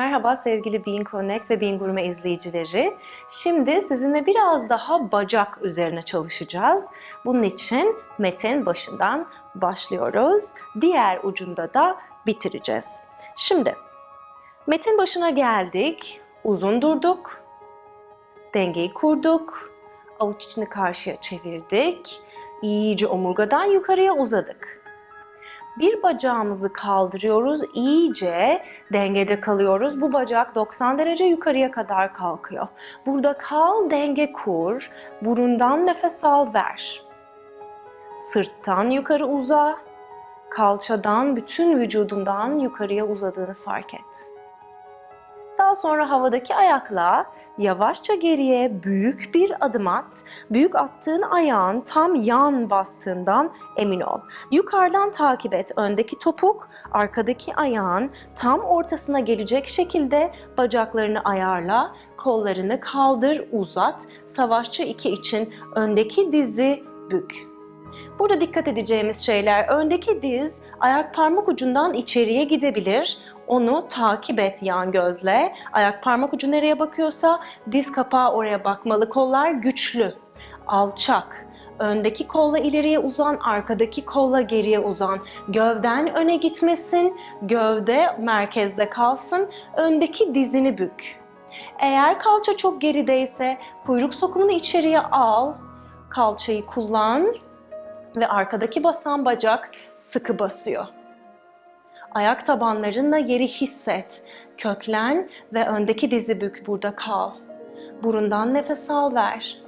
Merhaba sevgili Being Connect ve Being Gurme izleyicileri. Şimdi sizinle biraz daha bacak üzerine çalışacağız. Bunun için metin başından başlıyoruz. Diğer ucunda da bitireceğiz. Şimdi metin başına geldik. Uzun durduk. Dengeyi kurduk. Avuç içini karşıya çevirdik. İyice omurgadan yukarıya uzadık. Bir bacağımızı kaldırıyoruz, iyice dengede kalıyoruz. Bu bacak 90 derece yukarıya kadar kalkıyor. Burada kal, denge kur. Burundan nefes al, ver. Sırttan yukarı uza. Kalçadan, bütün vücudundan yukarıya uzadığını fark et. Daha sonra havadaki ayakla yavaşça geriye büyük bir adım at. Büyük attığın ayağın tam yan bastığından emin ol. Yukarıdan takip et. Öndeki topuk, arkadaki ayağın tam ortasına gelecek şekilde bacaklarını ayarla. Kollarını kaldır, uzat. Savaşçı 2 için öndeki dizi bük. Burada dikkat edeceğimiz şeyler öndeki diz ayak parmak ucundan içeriye gidebilir. Onu takip et yan gözle. Ayak parmak ucu nereye bakıyorsa diz kapağı oraya bakmalı. Kollar güçlü, alçak. Öndeki kolla ileriye uzan, arkadaki kolla geriye uzan. Gövden öne gitmesin, gövde merkezde kalsın. Öndeki dizini bük. Eğer kalça çok gerideyse kuyruk sokumunu içeriye al. Kalçayı kullan ve arkadaki basan bacak sıkı basıyor. Ayak tabanlarınla yeri hisset. Köklen ve öndeki dizi bük burada kal. Burundan nefes al ver.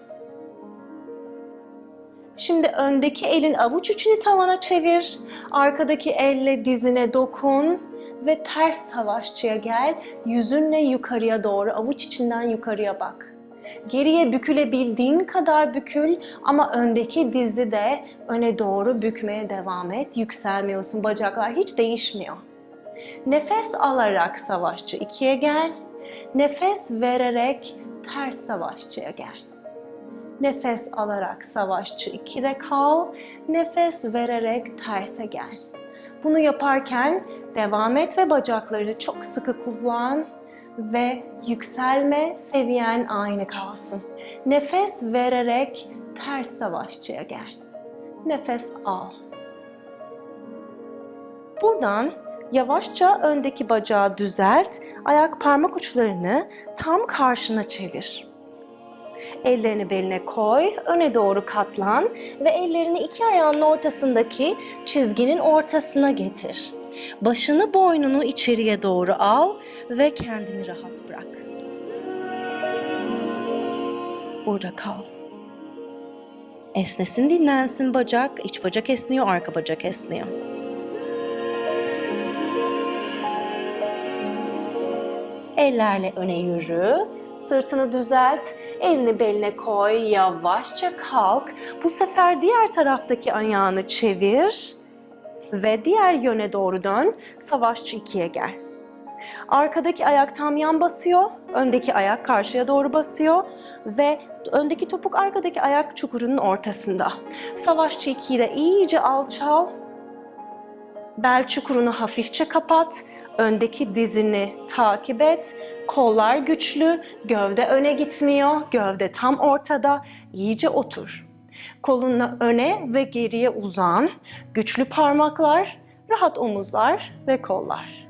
Şimdi öndeki elin avuç içini tavana çevir. Arkadaki elle dizine dokun ve ters savaşçıya gel. Yüzünle yukarıya doğru avuç içinden yukarıya bak. Geriye bükülebildiğin kadar bükül ama öndeki dizi de öne doğru bükmeye devam et. Yükselmiyorsun. Bacaklar hiç değişmiyor. Nefes alarak savaşçı ikiye gel. Nefes vererek ters savaşçıya gel. Nefes alarak savaşçı 2'de kal. Nefes vererek terse gel. Bunu yaparken devam et ve bacakları çok sıkı kullan ve yükselme seviyen aynı kalsın. Nefes vererek ters savaşçıya gel. Nefes al. Buradan yavaşça öndeki bacağı düzelt, ayak parmak uçlarını tam karşına çevir. Ellerini beline koy, öne doğru katlan ve ellerini iki ayağının ortasındaki çizginin ortasına getir. Başını boynunu içeriye doğru al ve kendini rahat bırak. Burada kal. Esnesin dinlensin bacak, iç bacak esniyor, arka bacak esniyor. Ellerle öne yürü, sırtını düzelt, elini beline koy, yavaşça kalk. Bu sefer diğer taraftaki ayağını çevir ve diğer yöne doğru dön. Savaşçı ikiye gel. Arkadaki ayak tam yan basıyor, öndeki ayak karşıya doğru basıyor ve öndeki topuk arkadaki ayak çukurunun ortasında. Savaşçı ikiyi de iyice alçal, bel çukurunu hafifçe kapat, öndeki dizini takip et, kollar güçlü, gövde öne gitmiyor, gövde tam ortada, iyice otur. Kolunla öne ve geriye uzan, güçlü parmaklar, rahat omuzlar ve kollar.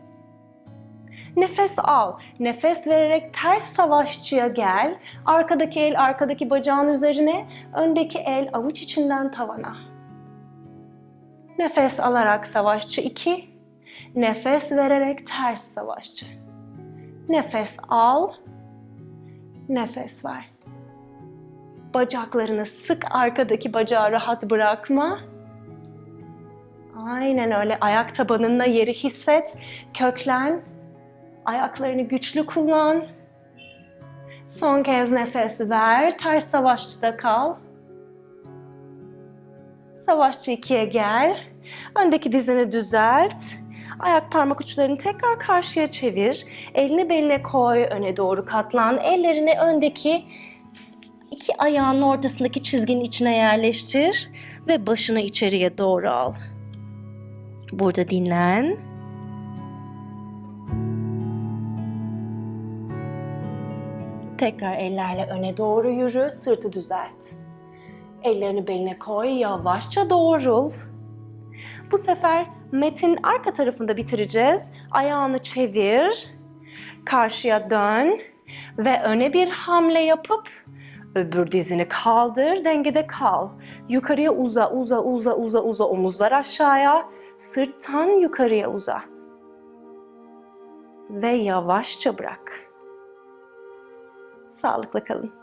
Nefes al. Nefes vererek ters savaşçıya gel. Arkadaki el arkadaki bacağın üzerine, öndeki el avuç içinden tavana. Nefes alarak savaşçı 2. Nefes vererek ters savaşçı. Nefes al. Nefes ver. Bacaklarını sık arkadaki bacağı rahat bırakma. Aynen öyle ayak tabanınla yeri hisset. Köklen. Ayaklarını güçlü kullan. Son kez nefes ver. Ters savaşçıda kal. Savaşçı ikiye gel. Öndeki dizini düzelt. Ayak parmak uçlarını tekrar karşıya çevir. Elini beline koy, öne doğru katlan. Ellerini öndeki iki ayağının ortasındaki çizginin içine yerleştir ve başını içeriye doğru al. Burada dinlen. Tekrar ellerle öne doğru yürü, sırtı düzelt. Ellerini beline koy, yavaşça doğrul. Bu sefer metin arka tarafında bitireceğiz. Ayağını çevir, karşıya dön ve öne bir hamle yapıp öbür dizini kaldır, dengede kal. Yukarıya uza, uza, uza, uza, uza, omuzlar aşağıya, sırttan yukarıya uza. Ve yavaşça bırak. Sağlıkla kalın.